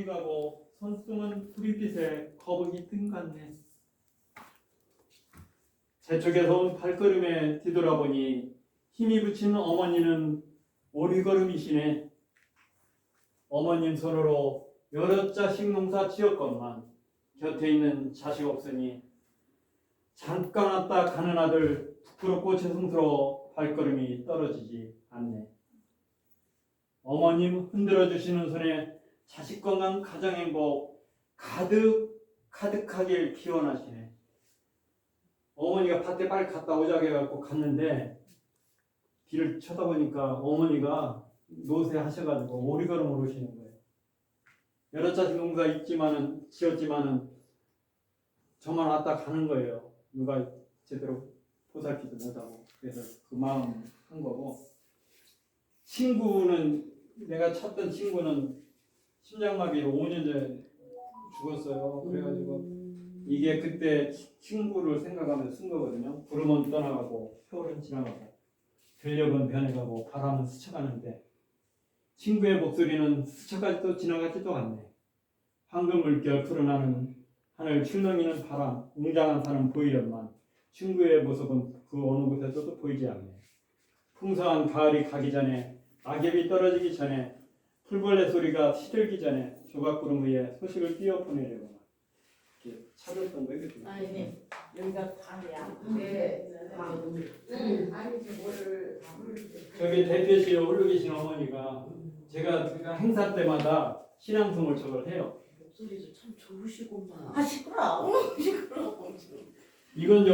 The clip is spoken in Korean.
어디 가고 손등은 불빛에 거북이 등 같네. 제 쪽에서 온 발걸음에 뒤돌아보니 힘이 붙인 어머니는 오리걸음이시네. 어머님 손으로 여러 자식 농사 지었건만 곁에 있는 자식 없으니 잠깐 왔다 가는 아들 부끄럽고 죄송스러워 발걸음이 떨어지지 않네. 어머님 흔들어 주시는 손에 자식 건강 가정 행복 가득 가득하길 기원하시네. 어머니가 밭에 빨리 갔다 오자고 해갖고 갔는데 길을 쳐다보니까 어머니가 노세 하셔가지고 오리걸음으로 오시는 거예요. 여러 자식 농사 있지만은 지었지만은 저만 왔다 가는 거예요. 누가 제대로 보살피도 못하고 그래서 그 마음 한 거고 친구는 내가 찾던 친구는 심장마비로 5년 전에 죽었어요. 그래가지고 이게 그때 친구를 생각하면서 쓴 거거든요. 구름은 떠나가고 표는 지나가고 들녘은 변해가고 바람은 스쳐가는데 친구의 목소리는 스쳐가지도 지나가지도 않네. 황금 물결 푸른하는 하늘 출렁이는 바람 웅장한 산은 보이련만 친구의 모습은 그 어느 곳에서도 보이지 않네. 풍성한 가을이 가기 전에 낙엽이 떨어지기 전에 풀벌레 소리가 시들기 전에 조각구름 위에 소식을 띄워 보내려고 이렇게 찾았던 거예요. 아니 여기가 방이야. 네. 방. 아니지 뭐를 저기 대표실에 올라 계신 어머니가 제가 제가 행사 때마다 신앙송을 저걸 해요. 목소리도 참 좋으시구만. 아 시끄러. 시끄러워. 이건 저